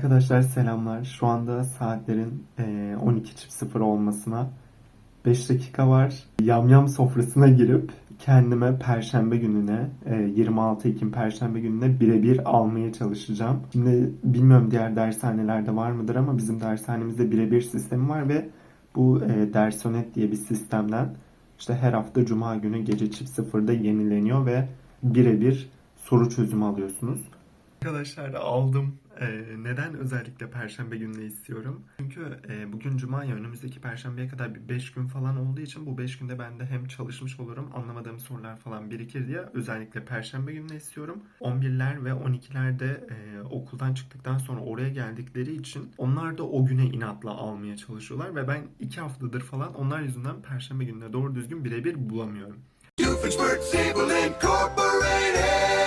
Arkadaşlar selamlar. Şu anda saatlerin eee, 12.00 olmasına 5 dakika var. Yamyam sofrasına girip kendime Perşembe gününe, eee, 26 Ekim Perşembe gününe birebir almaya çalışacağım. Şimdi bilmiyorum diğer dershanelerde var mıdır ama bizim dershanemizde birebir sistemi var ve bu eee Dersonet diye bir sistemden işte her hafta Cuma günü gece çift sıfırda yenileniyor ve birebir soru çözümü alıyorsunuz. Arkadaşlar aldım. Neden özellikle Perşembe gününe istiyorum? Çünkü e, bugün Cuma ya önümüzdeki Perşembeye kadar bir 5 gün falan olduğu için bu 5 günde ben de hem çalışmış olurum anlamadığım sorular falan birikir diye özellikle Perşembe gününe istiyorum. 11'ler ve 12'ler de e, okuldan çıktıktan sonra oraya geldikleri için onlar da o güne inatla almaya çalışıyorlar ve ben 2 haftadır falan onlar yüzünden Perşembe gününe doğru düzgün birebir bulamıyorum. Doofenshmirtz Incorporated.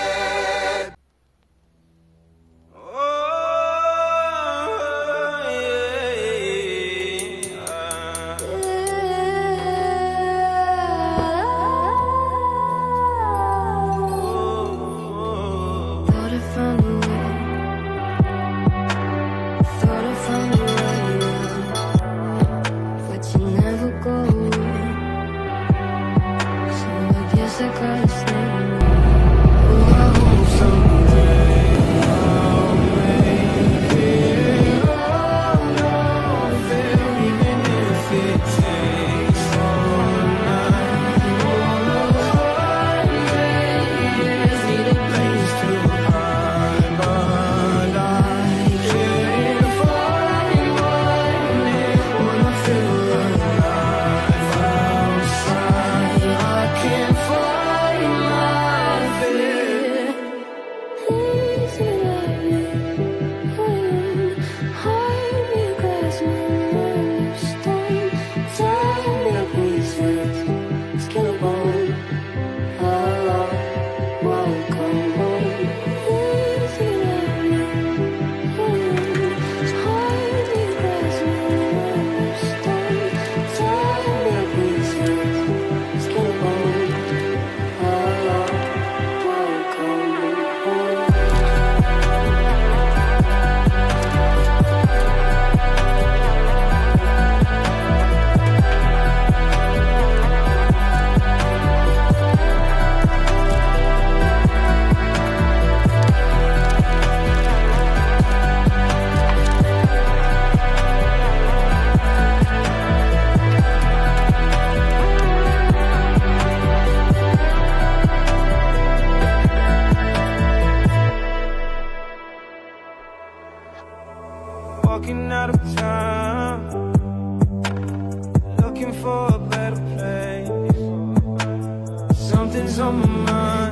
Something's on my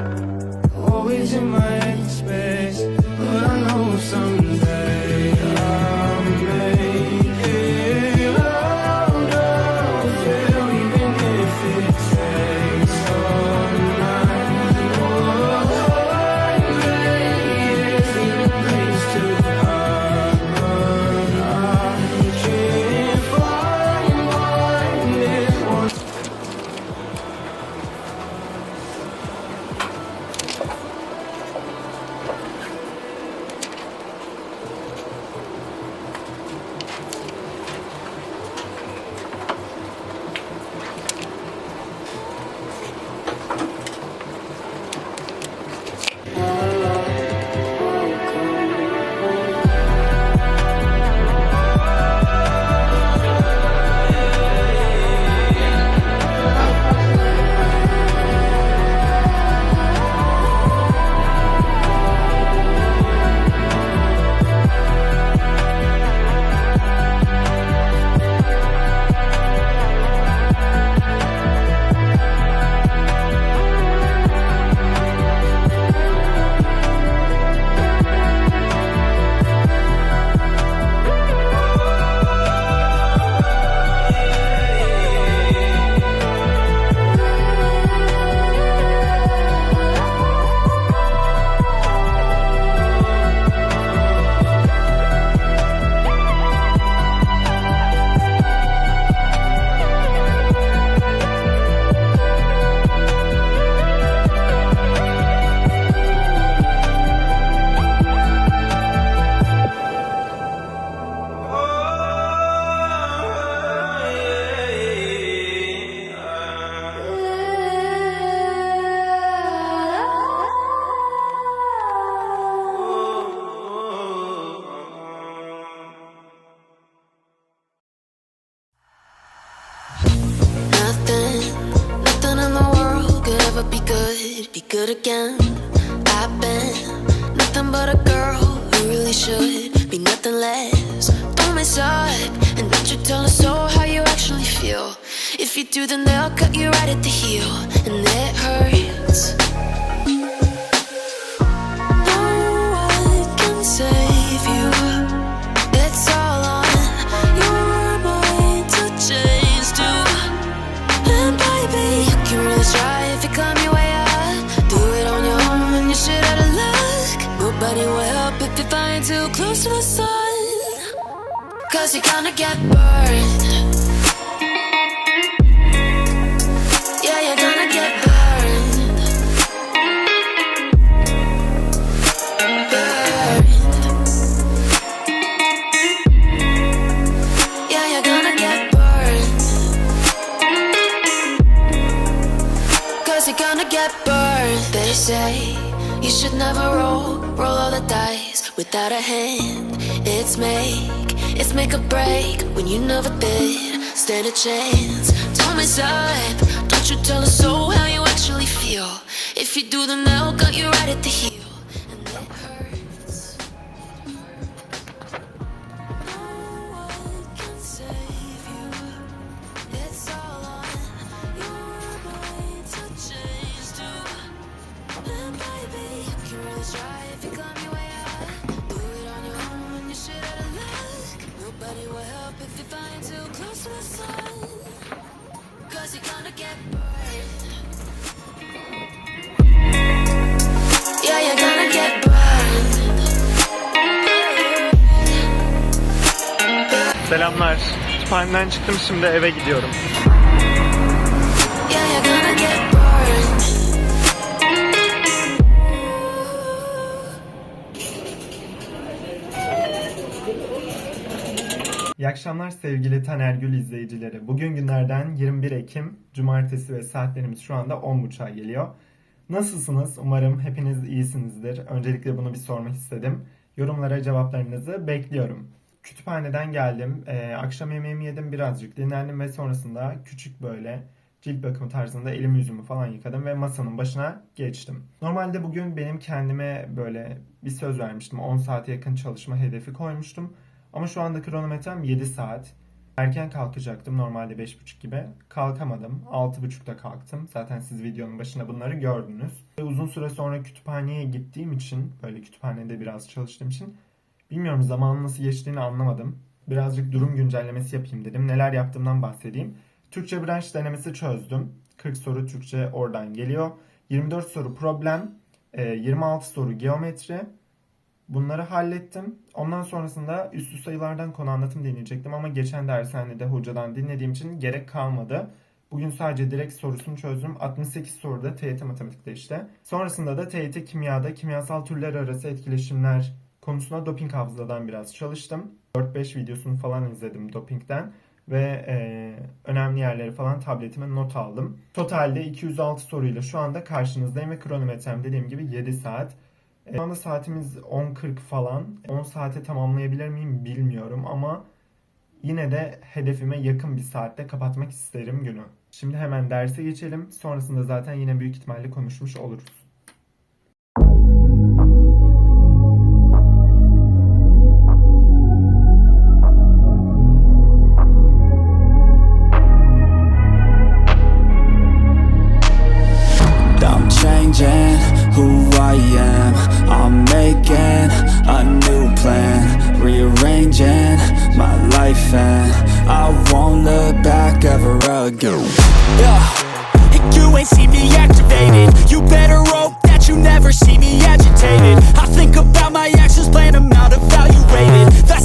mind, always in my head be good again. I've been nothing but a girl who really should be nothing less. Don't mess up and don't you tell us so how you actually feel. If you do, then they'll cut you right at the heel, and it hurts. Too close to the sun. Cause you're gonna get burned. Yeah, you're gonna get burned. Burned. Yeah, you're gonna get burned. Cause you're gonna get burned. They say you should never roll, roll all the dice without a hand. It's make, it's make or break when you never did stand a chance. Don't mess up, don't you tell us so how you actually feel. If you do, then they'll cut you right at the heel. Selamlar. Kütüphaneden çıktım şimdi eve gidiyorum. İyi akşamlar sevgili Taner Gül izleyicileri. Bugün günlerden 21 Ekim Cumartesi ve saatlerimiz şu anda 10.30'a geliyor. Nasılsınız? Umarım hepiniz iyisinizdir. Öncelikle bunu bir sormak istedim. Yorumlara cevaplarınızı bekliyorum. Kütüphaneden geldim. Ee, akşam yemeğimi yedim birazcık dinlendim ve sonrasında küçük böyle cilt bakımı tarzında elimi yüzümü falan yıkadım ve masanın başına geçtim. Normalde bugün benim kendime böyle bir söz vermiştim. 10 saate yakın çalışma hedefi koymuştum. Ama şu anda kronometrem 7 saat. Erken kalkacaktım normalde 5.30 gibi. Kalkamadım. 6.30'da kalktım. Zaten siz videonun başında bunları gördünüz. Ve uzun süre sonra kütüphaneye gittiğim için, böyle kütüphanede biraz çalıştığım için bilmiyorum zamanın nasıl geçtiğini anlamadım. Birazcık durum güncellemesi yapayım dedim. Neler yaptığımdan bahsedeyim. Türkçe branş denemesi çözdüm. 40 soru Türkçe oradan geliyor. 24 soru problem, e, 26 soru geometri, Bunları hallettim. Ondan sonrasında üstü sayılardan konu anlatım deneyecektim ama geçen dershanede hocadan dinlediğim için gerek kalmadı. Bugün sadece direkt sorusunu çözdüm. 68 soruda TYT matematikte işte. Sonrasında da TYT kimyada kimyasal türler arası etkileşimler konusunda doping hafızadan biraz çalıştım. 4-5 videosunu falan izledim dopingden ve e, önemli yerleri falan tabletime not aldım. Totalde 206 soruyla şu anda karşınızdayım ve kronometrem dediğim gibi 7 saat. E, Şu anda saatimiz 10.40 falan. 10 saate tamamlayabilir miyim bilmiyorum ama yine de hedefime yakın bir saatte kapatmak isterim günü. Şimdi hemen derse geçelim. Sonrasında zaten yine büyük ihtimalle konuşmuş oluruz. Who I am. I'm making a new plan, rearranging my life, and I won't look back ever again. Yeah. You ain't see me activated. You better hope that you never see me agitated. I think about my actions, plan them out, evaluated. That's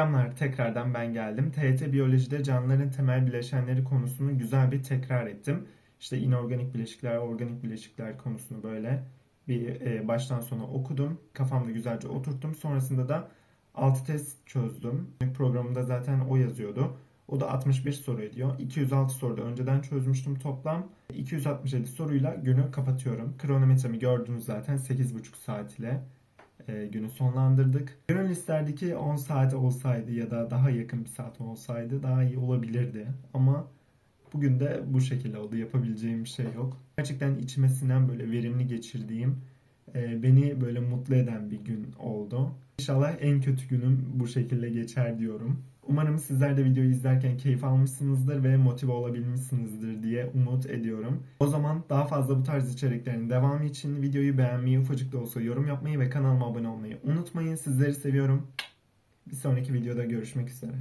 Selamlar, tekrardan ben geldim. TYT Biyolojide canlıların temel bileşenleri konusunu güzel bir tekrar ettim. İşte inorganik bileşikler, organik bileşikler konusunu böyle bir e, baştan sona okudum. Kafamda güzelce oturttum. Sonrasında da 6 test çözdüm. Programımda zaten o yazıyordu. O da 61 soru ediyor. 206 soruda önceden çözmüştüm toplam. 267 soruyla günü kapatıyorum. Kronometremi gördünüz zaten 8,5 saat ile e, günü sonlandırdık. Gönül listerdeki 10 saat olsaydı ya da daha yakın bir saat olsaydı daha iyi olabilirdi. Ama bugün de bu şekilde oldu. Yapabileceğim bir şey yok. Gerçekten içime sinen böyle verimli geçirdiğim, e, beni böyle mutlu eden bir gün oldu. İnşallah en kötü günüm bu şekilde geçer diyorum. Umarım sizler de videoyu izlerken keyif almışsınızdır ve motive olabilmişsinizdir diye umut ediyorum. O zaman daha fazla bu tarz içeriklerin devamı için videoyu beğenmeyi, ufacık da olsa yorum yapmayı ve kanalıma abone olmayı unutmayın. Sizleri seviyorum. Bir sonraki videoda görüşmek üzere.